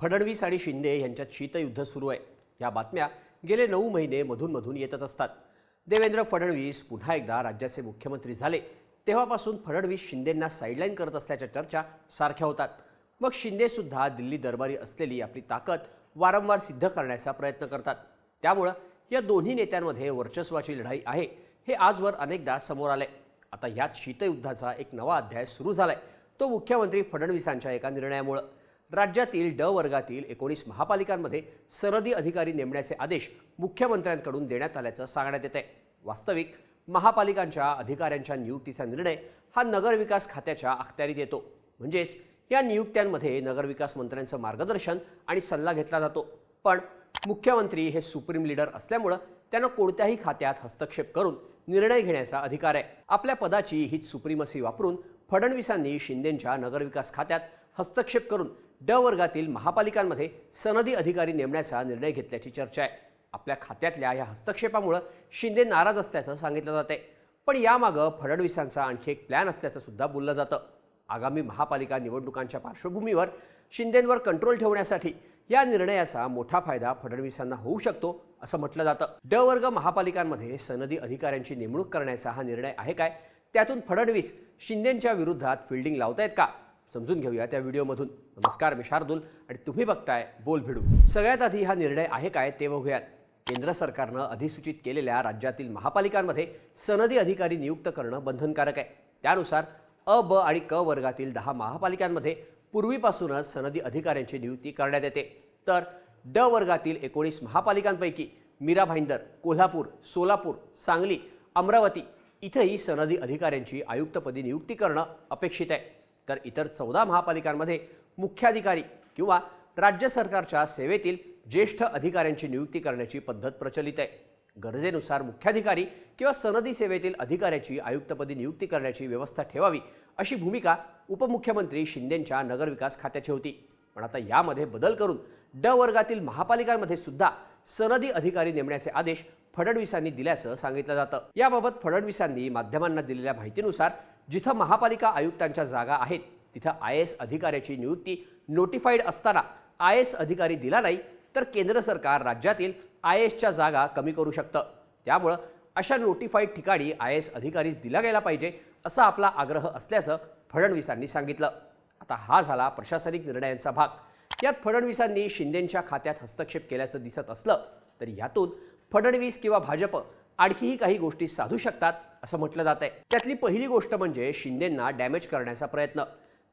फडणवीस आणि शिंदे यांच्यात शीतयुद्ध सुरू आहे. या बातम्या गेले नऊ महिने मधूनमधून येतच असतात. देवेंद्र फडणवीस पुन्हा एकदा राज्याचे मुख्यमंत्री झाले. तेव्हापासून फडणवीस शिंदेंना साईडलाईन करत असल्याच्या चर्चा सारख्या होतात. मग शिंदेसुद्धा दिल्ली दरबारी असलेली आपली ताकद वारंवार सिद्ध करण्याचा प्रयत्न करतात. त्यामुळं या दोन्ही नेत्यांमध्ये वर्चस्वाची लढाई आहे. हे आजवर अनेकदा समोर आले आता यात शीतयुद्धाचा एक नवा अध्याय सुरू झालाय. तो मुख्यमंत्री फडणवीसांच्या एका निर्णयामुळं. राज्यातील ड वर्गातील एकोणीस महापालिकांमध्ये सरदी अधिकारी नेमण्याचे आदेश मुख्यमंत्र्यांकडून देण्यात आल्याचं सांगण्यात येत आहे वास्तविक महापालिकांच्या अधिकाऱ्यांच्या नियुक्तीचा निर्णय हा नगरविकास खात्याच्या अखत्यारीत येतो. म्हणजेच या नियुक्त्यांमध्ये नगरविकास मंत्र्यांचं मार्गदर्शन आणि सल्ला घेतला जातो. पण मुख्यमंत्री हे सुप्रीम लीडर असल्यामुळं त्यांना कोणत्याही खात्यात हस्तक्षेप करून निर्णय घेण्याचा अधिकार आहे. आपल्या पदाची हीच सुप्रीमसी वापरून फडणवीसांनी शिंदेंच्या नगरविकास खात्यात हस्तक्षेप करून ड वर्गातील महापालिकांमध्ये सनदी अधिकारी नेमण्याचा निर्णय घेतल्याची चर्चा आहे. आपल्या खात्यातल्या या हस्तक्षेपामुळं शिंदे नाराज असल्याचं सांगितलं जाते पण यामागं फडणवीसांचा आणखी एक प्लॅन असल्याचं सुद्धा बोललं जातं. आगामी महापालिका निवडणुकांच्या पार्श्वभूमीवर शिंदेंवर कंट्रोल ठेवण्यासाठी या निर्णयाचा मोठा फायदा फडणवीसांना होऊ शकतो असं म्हटलं जातं. ड वर्ग महापालिकांमध्ये सनदी अधिकाऱ्यांची नेमणूक करण्याचा हा निर्णय आहे काय? त्यातून फडणवीस शिंदेंच्या विरोधात फिल्डिंग लावतायत का? समजून घेऊया त्या व्हिडिओमधून. नमस्कार मी शार्दूल आणि तुम्ही बघताय बोल भिडू. सगळ्यात आधी हा निर्णय आहे काय ते बघूयात. केंद्र सरकारनं अधिसूचित केलेल्या राज्यातील महापालिकांमध्ये सनदी अधिकारी नियुक्त करणं बंधनकारक आहे. त्यानुसार अ ब आणि क वर्गातील दहा महापालिकांमध्ये पूर्वीपासूनच सनदी अधिकाऱ्यांची नियुक्ती करण्यात येते. तर ड वर्गातील एकोणीस महापालिकांपैकी मीरा भाईंदर कोल्हापूर सोलापूर सांगली अमरावती इथंही सनदी अधिकाऱ्यांची आयुक्तपदी नियुक्ती करणं अपेक्षित आहे. तर इतर चौदा महापालिकांमध्ये मुख्याधिकारी किंवा राज्य सरकारच्या सेवेतील ज्येष्ठ अधिकाऱ्यांची नियुक्ती करण्याची पद्धत प्रचलित आहे. गरजेनुसार मुख्याधिकारी किंवा सनदी सेवेतील अधिकाऱ्याची आयुक्तपदी नियुक्ती करण्याची व्यवस्था ठेवावी अशी भूमिका उपमुख्यमंत्री शिंदेंच्या नगरविकास खात्याची होती. पण आता यामध्ये बदल करून ड वर्गातील महापालिकांमध्ये सुद्धा सनदी अधिकारी नेमण्याचे आदेश फडणवीसांनी दिल्याचं सांगितलं जातं. याबाबत फडणवीसांनी माध्यमांना दिलेल्या माहितीनुसार जिथं महापालिका आयुक्तांच्या जागा आहेत तिथं आय एस अधिकाऱ्याची नियुक्ती नोटिफाईड असताना आय एस अधिकारी दिला नाही तर केंद्र सरकार राज्यातील आय एसच्या जागा कमी करू शकतं. त्यामुळं अशा नोटिफाईड ठिकाणी आय एस अधिकारीच दिला गेला पाहिजे असा आपला आग्रह असल्याचं फडणवीसांनी सांगितलं. आता हा झाला प्रशासनिक निर्णयांचा भाग. यात फडणवीसांनी शिंदेंच्या खात्यात हस्तक्षेप केल्याचं दिसत असलं तर यातून फडणवीस किंवा भाजप आणखीही काही गोष्टी साधू शकतात असं म्हटलं जात आहे त्यातली पहिली गोष्ट म्हणजे शिंदेंना डॅमेज करण्याचा प्रयत्न.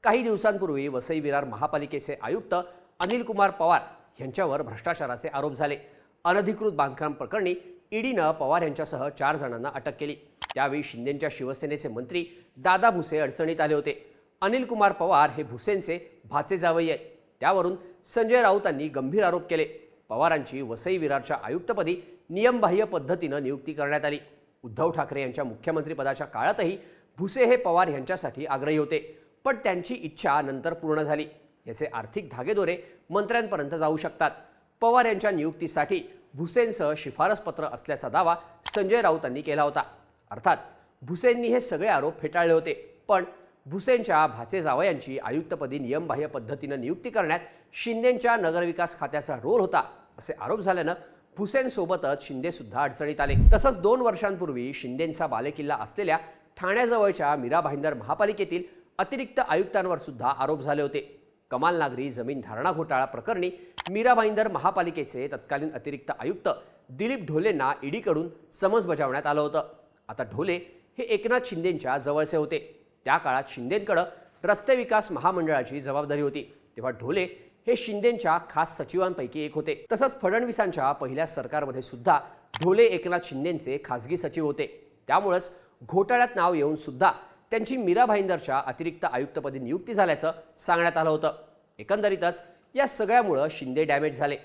काही दिवसांपूर्वी वसई विरार महापालिकेचे आयुक्त अनिल कुमार पवार यांच्यावर भ्रष्टाचाराचे आरोप झाले. अनधिकृत बांधकाम प्रकरणी ईडीनं पवार यांच्यासह चार जणांना अटक केली. त्यावेळी शिंदेंच्या शिवसेनेचे मंत्री दादा भुसे अडचणीत आले होते. अनिल कुमार पवार हे भुसेंचे भाचे जावई आहेत. त्यावरून संजय राऊतांनी गंभीर आरोप केले. पवारांची वसई विरारच्या आयुक्तपदी नियमबाह्य पद्धतीनं नियुक्ती करण्यात आली. उद्धव ठाकरे यांच्या मुख्यमंत्रीपदाच्या काळातही भुसे हे पवार यांच्यासाठी आग्रही होते पण त्यांची इच्छा नंतर पूर्ण झाली. याचे आर्थिक धागेदोरे मंत्र्यांपर्यंत जाऊ शकतात. पवार यांच्या नियुक्तीसाठी भुसेंसह शिफारसपत्र असल्याचा दावा संजय राऊतांनी केला होता. अर्थात भुसेंनी हे सगळे आरोप फेटाळले होते पण भुसेंच्या भाचे जावयांची आयुक्तपदी नियमबाह्य पद्धतीनं नियुक्ती करण्यात शिंदेंच्या नगरविकास खात्याचा रोल होता. असे आरोप झाल्यानं हुसेनसोबतच शिंदेसुद्धा अडचणीत आले. तसंच दोन वर्षांपूर्वी शिंदेंचा बालेकिल्ला असलेल्या ठाण्याजवळच्या मीरा भाईंदर महापालिकेतील अतिरिक्त आयुक्तांवर सुद्धा आरोप झाले होते. कमाल नागरी जमीन धारणा घोटाळा प्रकरणी मीरा भाईंदर महापालिकेचे तत्कालीन अतिरिक्त आयुक्त दिलीप ढोलेंना ईडीकडून समज बजावण्यात आलं होतं. आता ढोले हे एकनाथ शिंदेंच्या जवळचे होते. त्या काळात शिंदेंकडं रस्ते विकास महामंडळाची जबाबदारी होती. तेव्हा ढोले हे शिंदेंच्या खास सचिवांपैकी एक होते. तसंच फडणवीसांच्या पहिल्या सरकारमध्ये सुद्धा ढोले एकनाथ शिंदेंचे खासगी सचिव होते. त्यामुळंच घोटाळ्यात नाव येऊन सुद्धा त्यांची मीरा भाईंदरच्या अतिरिक्त आयुक्तपदी नियुक्ती झाल्याचं सांगण्यात आलं होतं. एकंदरीतच या सगळ्यामुळं शिंदे डॅमेज झाले.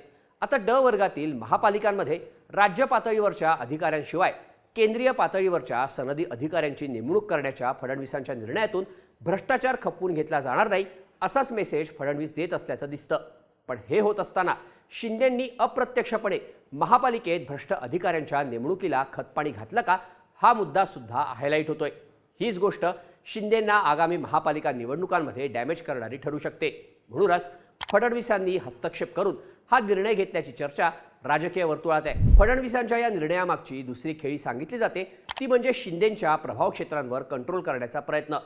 आता ड वर्गातील महापालिकांमध्ये राज्य पातळीवरच्या अधिकाऱ्यांशिवाय केंद्रीय पातळीवरच्या सनदी अधिकाऱ्यांची नेमणूक करण्याच्या फडणवीसांच्या निर्णयातून भ्रष्टाचार खपवून घेतला जाणार नाही असाच मेसेज फडणवीस देत असल्याचं दिसतं. पण हे होत असताना शिंदेंनी अप्रत्यक्षपणे महापालिकेत भ्रष्ट अधिकाऱ्यांच्या नेमणुकीला खतपाणी घातलं का? हा मुद्दा सुद्धा हायलाईट होतोय. हीच गोष्ट शिंदेंना आगामी महापालिका निवडणुकांमध्ये डॅमेज करणारी ठरू शकते. म्हणूनच फडणवीसांनी हस्तक्षेप करून हा निर्णय घेतल्याची चर्चा राजकीय वर्तुळात आहे. फडणवीसांच्या या निर्णयामागची दुसरी खेळी सांगितली जाते. ती म्हणजे शिंदेंच्या प्रभाव क्षेत्रांवर कंट्रोल करण्याचा प्रयत्न.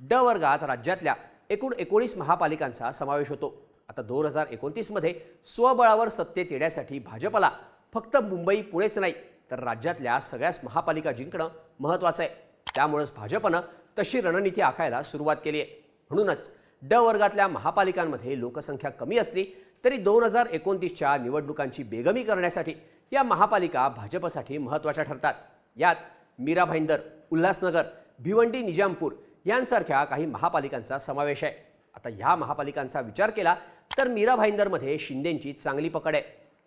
ड वर्गात राज्यातल्या एकूण एकोणीस महापालिकांचा समावेश होतो. आता दोन हजार एकोणतीसमध्ये स्वबळावर सत्तेत येण्यासाठी भाजपला फक्त मुंबई पुणेच नाही तर राज्यातल्या सगळ्याच महापालिका जिंकणं महत्त्वाचं आहे. त्यामुळेच भाजपनं तशी रणनीती आखायला सुरुवात केली आहे. म्हणूनच ड वर्गातल्या महापालिकांमध्ये लोकसंख्या कमी असली तरी दोन हजार एकोणतीसच्या निवडणुकांची बेगमी करण्यासाठी या महापालिका भाजपसाठी महत्त्वाच्या ठरतात. यात मीरा भाईंदर उल्हासनगर भिवंडी निजामपूर यांसारख्या काही महापालिकांचा समावेश आहे. आता ह्या महापालिकांचा विचार केला तर मीरा भाईंदरमध्ये शिंदेंची चांगली पकड आहे.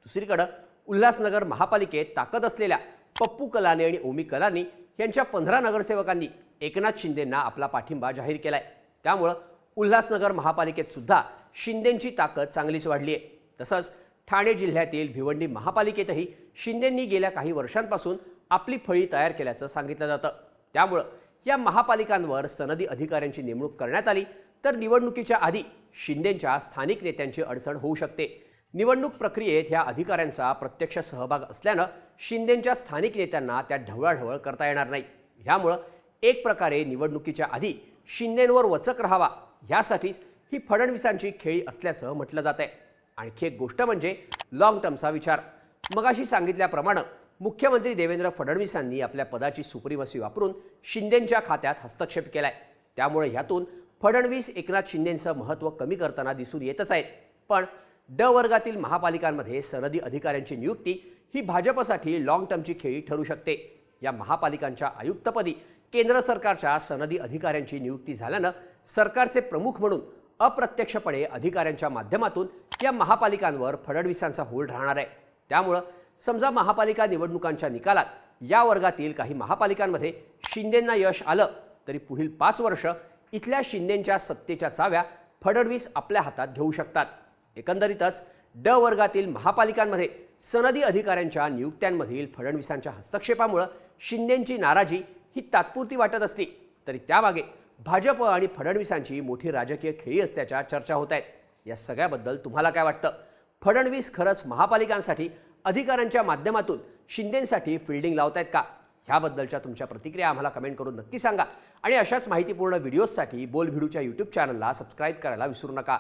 दुसरीकडं उल्हासनगर महापालिकेत ताकद असलेल्या पप्पू कलाने आणि ओमी कलानी यांच्या पंधरा नगरसेवकांनी एकनाथ शिंदेंना आपला पाठिंबा जाहीर केला आहे त्यामुळं उल्हासनगर महापालिकेत सुद्धा शिंदेंची ताकद चांगलीच वाढली आहे तसंच ठाणे जिल्ह्यातील भिवंडी महापालिकेतही शिंदेंनी गेल्या काही वर्षांपासून आपली फळी तयार केल्याचं सांगितलं जातं. त्यामुळं या महापालिकांवर सनदी अधिकाऱ्यांची नेमणूक करण्यात आली. तर निवडणुकीच्या आधी शिंदेंच्या स्थानिक नेत्यांची अडचण होऊ शकते. निवडणूक प्रक्रियेत ह्या अधिकाऱ्यांचा प्रत्यक्ष सहभाग असल्यानं शिंदेंच्या स्थानिक नेत्यांना त्या ढवळाढवळ करता येणार नाही. ह्यामुळं एक प्रकारे निवडणुकीच्या आधी शिंदेंवर वचक राहावा यासाठीच ही फडणवीसांची खेळी असल्याचं म्हटलं जात आहे आणखी एक गोष्ट म्हणजे लाँग टर्मचा विचार. मगाशी सांगितल्याप्रमाणे मुख्यमंत्री देवेंद्र फडणवीसांनी आपल्या पदाची सुप्रीमसी वापरून शिंदेंच्या खात्यात हस्तक्षेप केलाय. त्यामुळे ह्यातून फडणवीस एकनाथ शिंदेंचं महत्त्व कमी करताना दिसून येतच आहेत पण ड वर्गातील महापालिकांमध्ये सनदी अधिकाऱ्यांची नियुक्ती ही भाजपसाठी लाँग टर्मची खेळी ठरू शकते. या महापालिकांच्या आयुक्तपदी केंद्र सरकारच्या सनदी अधिकाऱ्यांची नियुक्ती झाल्यानं सरकारचे प्रमुख म्हणून अप्रत्यक्षपणे अधिकाऱ्यांच्या माध्यमातून या महापालिकांवर फडणवीसांचा होल राहणार आहे. त्यामुळं समजा महापालिका निवडणुकांच्या निकालात या वर्गातील काही महापालिकांमध्ये शिंदेंना यश आलं तरी पुढील पाच वर्ष इथल्या शिंदेंच्या सत्तेच्या चाव्या फडणवीस आपल्या हातात घेऊ शकतात. एकंदरीतच ड वर्गातील महापालिकांमध्ये सनदी अधिकाऱ्यांच्या नियुक्त्यांमधील फडणवीसांच्या हस्तक्षेपामुळं शिंदेंची नाराजी ही तात्पुरती वाटत असली तरी त्यामागे भाजप आणि फडणवीसांची मोठी राजकीय खेळी असल्याच्या चर्चा होत आहेत. या सगळ्याबद्दल तुम्हाला काय वाटतं? फडणवीस खरंच महापालिकांसाठी अधिकाऱ्यांच्या माध्यमातून शिंदेंसाठी फिल्डिंग लावतायत का? ह्याबद्दलच्या तुमच्या प्रतिक्रिया आम्हाला कमेंट करून नक्की सांगा. आणि अशाच माहितीपूर्ण व्हिडिओजसाठी बोल भिडूच्या यूट्यूब चॅनलला सबस्क्राईब करायला विसरू नका.